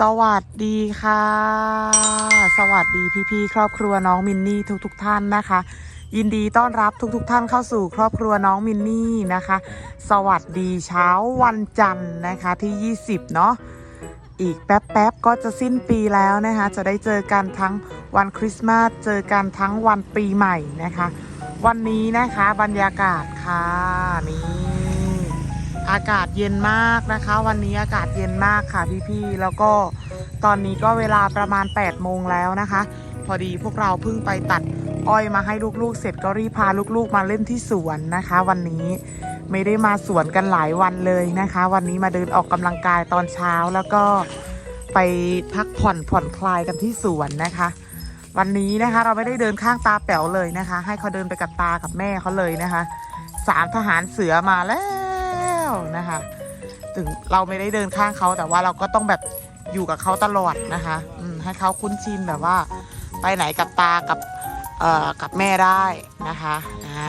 สวัสดีค่ะ สวัสดีพี่ๆครอบครัวน้องมินนี่ทุกๆทท่านนะคะ ยินดีต้อนรับทุกๆทท่านเข้าสู่ครอบครัวน้องมินนี่นะคะ สวัสดีเช้าวันจันทร์นะคะที่ 20 เนาะอีกแป๊บๆก็จะสิ้นปีแล้วนะคะ จะได้เจอกันทั้งวันคริสต์มาสเจอกันทั้งวันปีใหม่นะคะ วันนี้นะคะบรรยากาศค่ะนี่ อากาศเย็นมากนะคะ วันนี้อากาศเย็นมากค่ะพี่ๆแล้วก็ตอนนี้ก็เวลาประมาณ8โมงแล้วนะคะ พอดีพวกเราเพิ่งไปตัดอ้อยมาให้ลูกๆ เสร็จก็รีบพาลูกๆ มาเล่นที่สวนนะคะ วันนี้ไม่ได้มาสวนกันหลายวันเลยนะคะ วันนี้มาเดินออกกำลังกายตอนเช้าแล้วก็ไปพักผ่อนผ่อนคลายกันที่สวนนะคะ วันนี้นะคะเราไม่ได้เดินข้างตาแป๋วเลยนะคะ ให้เขาเดินไปกับตากับแม่เขาเลยนะคะสามทหารเสือมาแล้ว นะคะ ถึงเราไม่ได้เดินข้างเขาแต่ว่าเราก็ต้องแบบอยู่กับเขาตลอดนะคะให้เขาคุ้นชินแบบว่า ไปไหนกับตากับเอ่อกับแม่ได้นะคะอ่า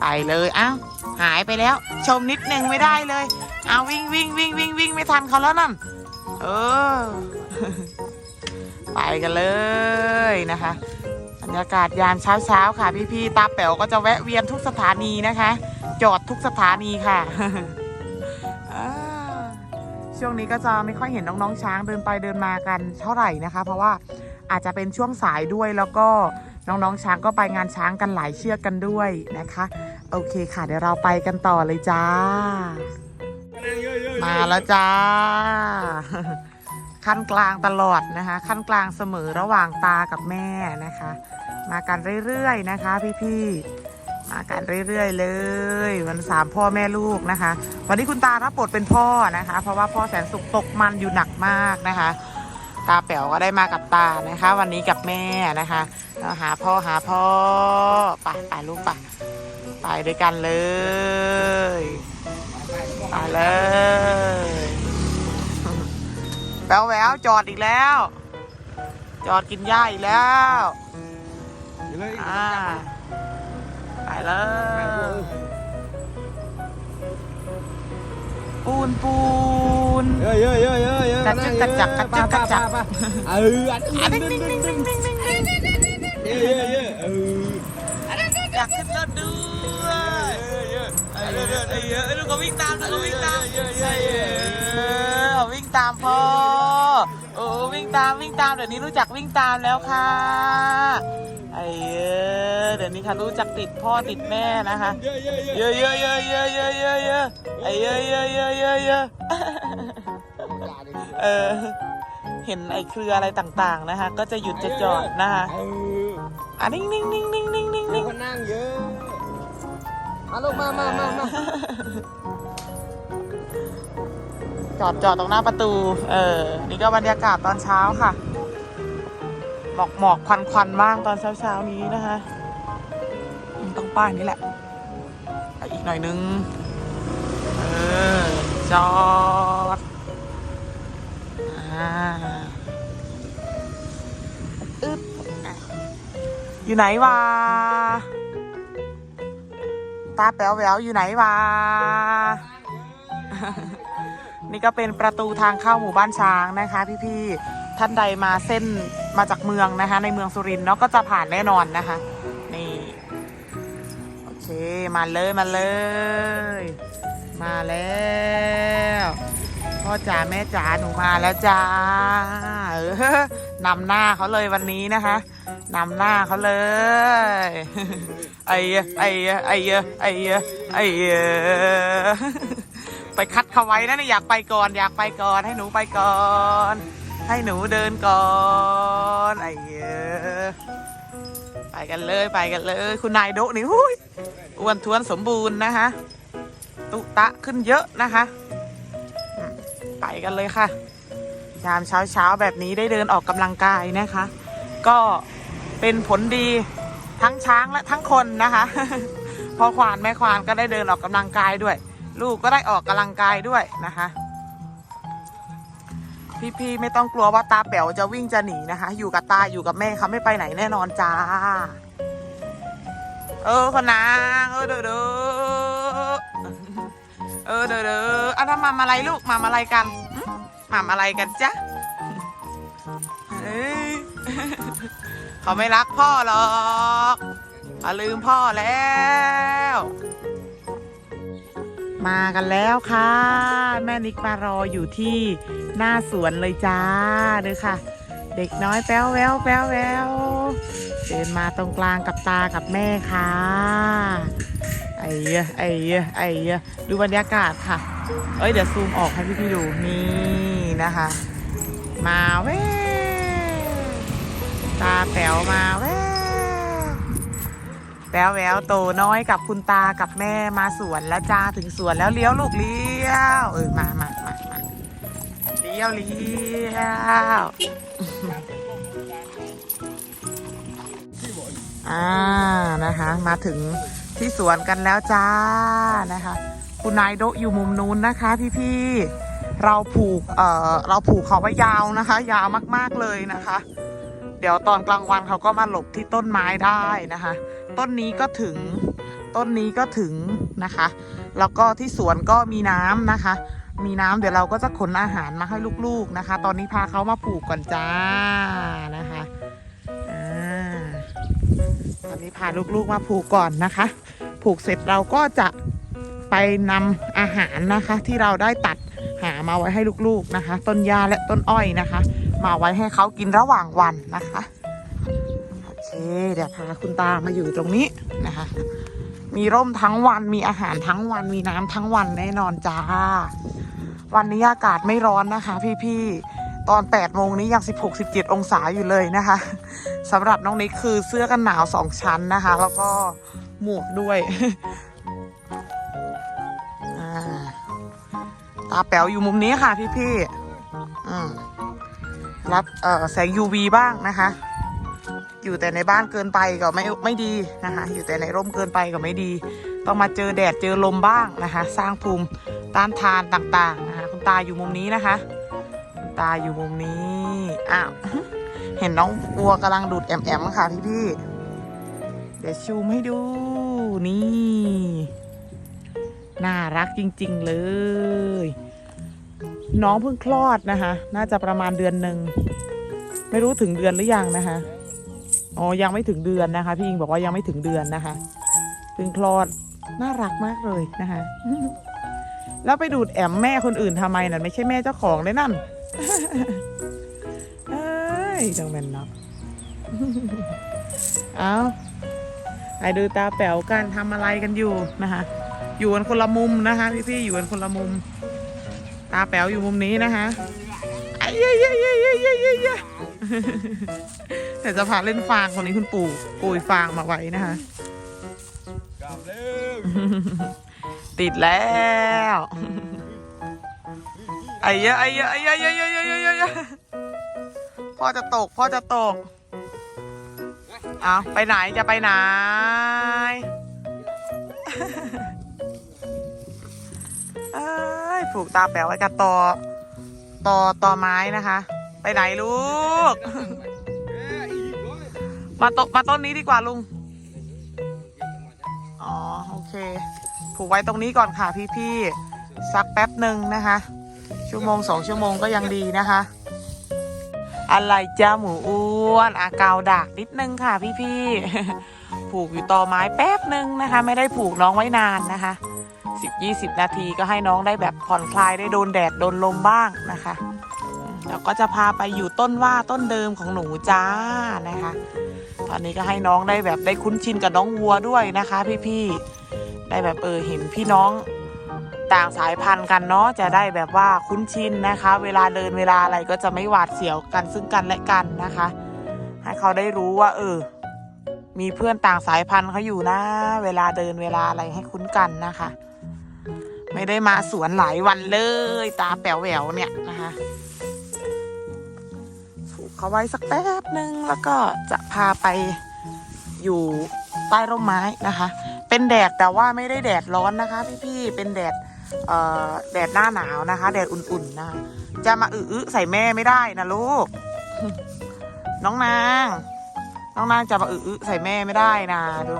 ไปเลยอ้าวหายไปแล้ว ชมนิดนึงไม่ได้เลยเอาวิ่งวิ่งวิ่งวิ่งวิ่งไม่ทันเขาแล้วนั่นเออไปกันเลยนะคะ รรยากาศยามเช้าๆค่ะ พี่ๆตาแป๋วก็จะแวะเวียนทุกสถานีนะคะ จอดทุกสถานีค่ะช่วงนี้ก็จะไม่ค่อยเห็นน้องๆช้างเดินไปเดินมากันเท่าไหร่นะคะ เพราะว่าอาจจะเป็นช่วงสายด้วยแล้วก็น้องๆช้างก็ไปงานช้างกันหลายเชือกกันด้วยนะคะ โอเคค่ะเดี๋ยวเราไปกันต่อเลยจ้า มาแล้วจ้า ขั้นกลางตลอดนะคะ ขั้นกลางเสมอระหว่างตากับแม่นะคะ มากันเรื่อยๆนะคะ พี่ๆมากันเรื่อยๆ เลยวันสามพ่อแม่ลูกนะคะ วันนี้คุณตารับบทเป็นพ่อนะคะ เพราะว่าพ่อแสนสุขตกมันอยู่หนักมากนะคะ ตาแป๋วก็ได้มากับตานะคะ วันนี้กับแม่นะคะเราหาพ่อหาพ่อไปไปลูกไปไปด้วยกันเลยไปเลยแววแววจอดอีกแล้ว จอดกินหญ้าอีกแล้ว อ่าไปเลยปูนปูนเยอะเยอะเยอะเยอะเยอะกระจึกกระจักกระจึกกระจักเอออันอะดิ้งดิ้งดิ้งดิ้งดิ้งดิ้งดิ้งเยอะเยอะเยอะเอออยากขึ้นรถด้วยไอ้เยอะไอ้เยอะลูกก็วิ่งตามลูกก็วิ่งตามไอ้เยอะวิ่งตามพ่อโอ้วิ่งตามวิ่งตามเดี๋ยวนี้รู้จักวิ่งตามแล้วค่ะ ไอ้เยอะเดี๋ยวนี้ค่ะรู้จักติดพ่อติดแม่นะคะเยอะเยอะเยอะเยอะเยอะเยอะเยอะเยอะเยอะไอ้เยอะเยอะเยอะเยอะเยอะเออ เห็นไอ้เครืออะไรต่างๆนะคะ ก็จะหยุดจะจอดนะคะเอออะนิ่งนิ่งนิ่งนิ่งนิ่งนิ่งมีนิ่งคนนั่งเยอะมาลูกมามามามาจอดจอดตรงหน้าประตู เออ นี่ก็บรรยากาศตอนเช้าค่ะ หมอกหมอกควันควันบ้างตอนเช้าเช้าๆนี้นะคะต้องป้ายนี้แหละไปอีกหน่อยนึง เออ จอดอึ๊บอยู่ไหนวะตาแป๋วแหววอยู่ไหนวะนี่ก็เป็นประตูทางเข้าหมู่บ้านช้างนะคะพี่ๆ ท่านใดมาเส้นมาจากเมืองนะคะ ในเมืองสุรินทร์เนาะก็จะผ่านแน่นอนนะคะ นี่โอเคมาเลยมาเลย มาแล้วพ่อจ๋าแม่จ๋าหนูมาแล้วจ้าเออนำหน้าเขาเลยวันนี้นะคะนำหน้าเขาเลย ไอ้เหี้ยไอ้เหี้ยไอ้เหี้ยไอ้เหี้ยไอ้เหี้ยไปคัดเขาไว้นะอยากไปก่อน อยากไปก่อนให้หนูไปก่อน ให้หนูเดินก่อนไอ้เไปกันเลยไปกันเลย คุณนายโดะนี่หุ้ยอ้วนท้วนสมบูรณ์นะคะ ตุตะขึ้นเยอะนะคะ ไปกันเลยค่ะ ยามเช้าเช้าแบบนี้ได้เดินออกกำลังกายนะคะ ก็เป็นผลดีทั้งช้างและทั้งคนนะคะ พอควานแม่ควานก็ได้เดินออกกำลังกายด้วย ลูกก็ได้ออกกำลังกายด้วยนะคะ พี่ๆไม่ต้องกลัวว่าตาแป๋วจะวิ่งจะหนีนะคะ อยู่กับตาอยู่กับแม่เขาไม่ไปไหนแน่นอนจ้า เออคนนางเออเด้อเด้อเออเด้อเด้ออะทำมาอะไรลูกมาอะไรกันม่ำอะไรกันจ๊ะเอ้ยเขาไม่รักพ่อหรอกเขาลืมพ่อแล้ว มากันแล้วค่ะ แม่นิกมารออยู่ที่ หน้าสวนเลยจ้าเด้อค่ะ เด็กน้อยแป๊วแววแป๊วแววเดินมาตรงกลางกับตากับแม่ค่ะไอ้เหี้ไอ้เหี้ไอ้เหี้ดูบรรยากาศค่ะ เอ้ยเดี๋ยวซูมออกให้พี่พี่ๆดูนี่นะคะ มาแววตาแป๋วมาแววแป๋วแววโตน้อยกับคุณตากับแม่มาสวนแล้วจ้าถึงสวนแล้วเลี้ยวลูกเลี้ยวเออมามา ลี้ยวเลี้ยวอ่านะคะ มาถึงที่สวนกันแล้วจ้านะคะคุณนายโดอยู่มุมนู้นนะคะพี่ๆเราผูกเอ่อเราผูกเขาไว้ยาวนะคะ ยาวมากๆเลยนะคะ เดี๋ยวตอนกลางวันเขาก็มาหลบที่ต้นไม้ได้นะคะ ต้นนี้ก็ถึงต้นนี้ก็ถึงนะคะ แล้วก็ที่สวนก็มีน้ำนะคะ มีน้ำเดี๋ยวเราก็จะขนอาหารมาให้ลูกๆนะคะ ตอนนี้พาเขามาผูกก่อนจ้านะคะอตอนนี้พาลูกๆมาผูกก่อนนะคะ ผูกเสร็จเราก็จะไปนำอาหารนะคะ ที่เราได้ตัดหามาไว้ให้ลูกๆนะคะ ต้นหญ้าและต้นอ้อยนะคะ มาไว้ให้เขากินระหว่างวันนะคะโอเคเดี๋ยวพาคุณตามาอยู่ตรงนี้นะคะ มีร่มทั้งวันมีอาหารทั้งวันมีน้ำทั้งวันแน่นอนจ้า วันนี้อากาศไม่ร้อนนะคะ พี่ๆ ตอน8โมงนี้ยัง 16-17 องศาอยู่เลยนะคะสำหรับน้องนิกคือเสื้อกันหนาวสองชั้นนะคะ แล้วก็หมวกด้วยตาแป๋วอยู่มุมนี้ค่ะพี่พี่ๆรับแสง UV บ้างนะคะ อยู่แต่ในบ้านเกินไปก็ไม่ไม่ดีนะคะ อยู่แต่ในร่มเกินไปก็ไม่ดี ต้องมาเจอแดดเจอลมบ้างนะคะ สร้างภูมิต้านทานต่างๆ คุณตาอยู่มุมนี้นะคะ คุณตาอยู่มุมนี้อ้าวเห็นน้องวัวกำลังดูดแอมแอมค่ะพี่พี่เดี๋ยวชูมให้ดูนี่ น่ารักจริง ๆ เลย น้องเพิ่งคลอดนะคะ น่าจะประมาณเดือนหนึ่งไม่รู้ถึงเดือนหรือยังนะคะอ๋อยังไม่ถึงเดือนนะคะ พี่อิงบอกว่ายังไม่ถึงเดือนนะคะเพิ่งคลอดน่ารักมากเลยนะคะ แล้วไปดูดแอมแม่คนอื่นทำไมน่ะไม่ใช่แม่เจ้าของเลยนั่นเอ้ยจังเป็นเนาะเอาไปดูตาแป๋วกันทำอะไรกันอยู่นะคะ อยู่กันคนละมุมนะคะพี่ๆอยู่กันคนละมุม ตาแป๋วอยู่มุมนี้นะคะไอ้เย้ยเย้ยเย้ยเย้ยเย้ยเย้ยเย้ยแต่จะพาเล่นฟางคนนี้คุณปู่โกยฟางมาไว้นะคะกลับเร็ว ติดแล้วไอ้เหี้ยไอ้เหี้ยไอ้เหี้ยไอ้เหี้ยไอ้เหี้ยไอ้เหี้ยไอ้เหี้ยพ่อจะตกพ่อจะตกเอาไปไหนจะไปไหนเอ้ยผูกตาแป๋วไว้กับตอตอตอไม้นะคะ ไปไหนลูกเอ้ยอีกร้อยมาตมาต้นนี้ดีกว่าลุง อ๋อ โอเค ผูกไว้ตรงนี้ก่อนค่ะพี่ๆสักแป๊บหนึ่งนะคะ ชั่วโมงสองชั่วโมงก็ยังดีนะคะ อะไรจ้าหมูอ้วนอากาวดากนิดนึงค่ะพี่ๆผูกอยู่ต่อไม้แป๊บหนึ่งนะคะ ไม่ได้ผูกน้องไว้นานนะคะสิบยี่สิบนาทีก็ให้น้องได้แบบผ่อนคลายได้โดนแดดโดนลมบ้างนะคะแล้วก็จะพาไปอยู่ต้นว่าต้นเดิมของหนูจ้านะคะ ตอนนี้ก็ให้น้องได้แบบได้คุ้นชินกับน้องวัวด้วยนะคะ พี่ๆ ได้แบบเออเห็นพี่น้องต่างสายพันธุ์กันเนาะจะได้แบบว่าคุ้นชินนะคะ เวลาเดินเวลาอะไรก็จะไม่หวาดเสียวกันซึ่งกันและกันนะคะ ให้เขาได้รู้ว่า เออ มีเพื่อนต่างสายพันธุ์เขาอยู่นะ เวลาเดินเวลาอะไรให้คุ้นกันนะคะ ไม่ได้มาสวนหลายวันเลย ตาแป๋วแหววเนี่ยนะคะผูกเขาไว้สักแป๊บนึงแล้วก็จะพาไปอยู่ใต้ร่มไม้นะคะ เป็นแดดแต่ว่าไม่ได้แดดร้อนนะคะ พี่ๆ เป็นแดดเอ่อแดดหน้าหนาวนะคะ แดดอุ่นๆนะคะจะมาอื้อใส่แม่ไม่ได้นะลูก น้องนาง น้องนางจะมาอื้อใส่แม่ไม่ได้นะดู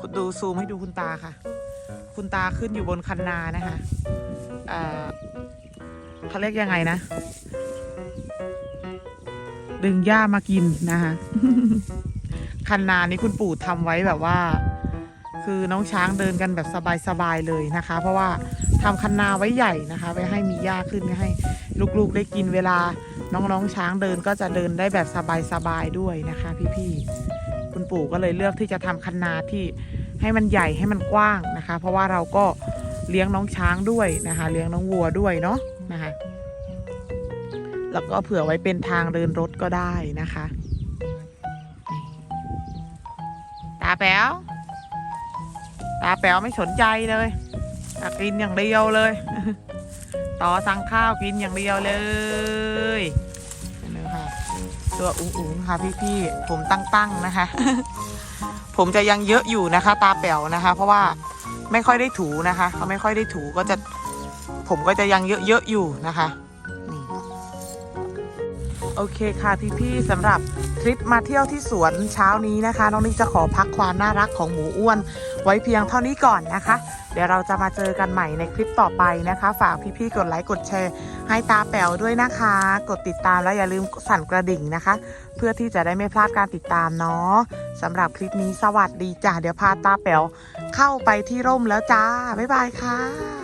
คุณดูซูมให้ดูคุณตาค่ะ คุณตาขึ้นอยู่บนคันนานะคะเอ่อเขาเรียกยังไงนะ ดึงหญ้ามากินนะคะคันนานี้คุณปู่ทำไว้แบบว่า คือน้องช้างเดินกันแบบสบายๆเลยนะคะ เพราะว่าทำคันนาไว้ใหญ่นะคะ ไว้ให้มีหญ้าขึ้นให้ลูกๆได้กินเวลาน้องๆช้างเดินก็จะเดินได้แบบสบายๆด้วยนะคะ พี่ๆคุณปู่ก็เลยเลือกที่จะทำคันนาที่ให้มันใหญ่ให้มันกว้างนะคะ เพราะว่าเราก็เลี้ยงน้องช้างด้วยนะคะ เลี้ยงน้องวัวด้วยเนาะนะคะ แล้วก็เผื่อไว้เป็นทางเดินรถก็ได้นะคะ ตาแป๋ว ตาแป๋วไม่สนใจเลยกินอย่างเดียวเลย ต่อสั่งข้าวกินอย่างเดียวเลยนี่ค่ะ ตัวอุ้งๆค่ะพี่ๆผมตั้งๆนะคะ ผมจะยังเยอะอยู่นะคะ ตาแป๋วนะคะ เพราะว่าไม่ค่อยได้ถูนะคะเขาไม่ค่อยได้ถูก็จะผมก็จะยังเยอะๆอยู่นะคะนี่โอเคค่ะพี่ๆสำหรับ ทริปมาเที่ยวที่สวนเช้านี้นะคะ น้องนิกจะขอพักความน่ารักของหมูอ้วน ไว้เพียงเท่านี้ก่อนนะคะ เดี๋ยวเราจะมาเจอกันใหม่ในคลิปต่อไปนะคะ ฝากพี่ๆกดไลค์กดแชร์ ให้ตาแป๋วด้วยนะคะ กดติดตามแล้วอย่าลืมสั่นกระดิ่งนะคะ เพื่อที่จะได้ไม่พลาดการติดตามเนาะสำหรับคลิปนี้สวัสดีจ้ะเดี๋ยวพาตาแป๋วเข้าไปที่ร่มแล้วจ้าบ๊ายบายค่ะ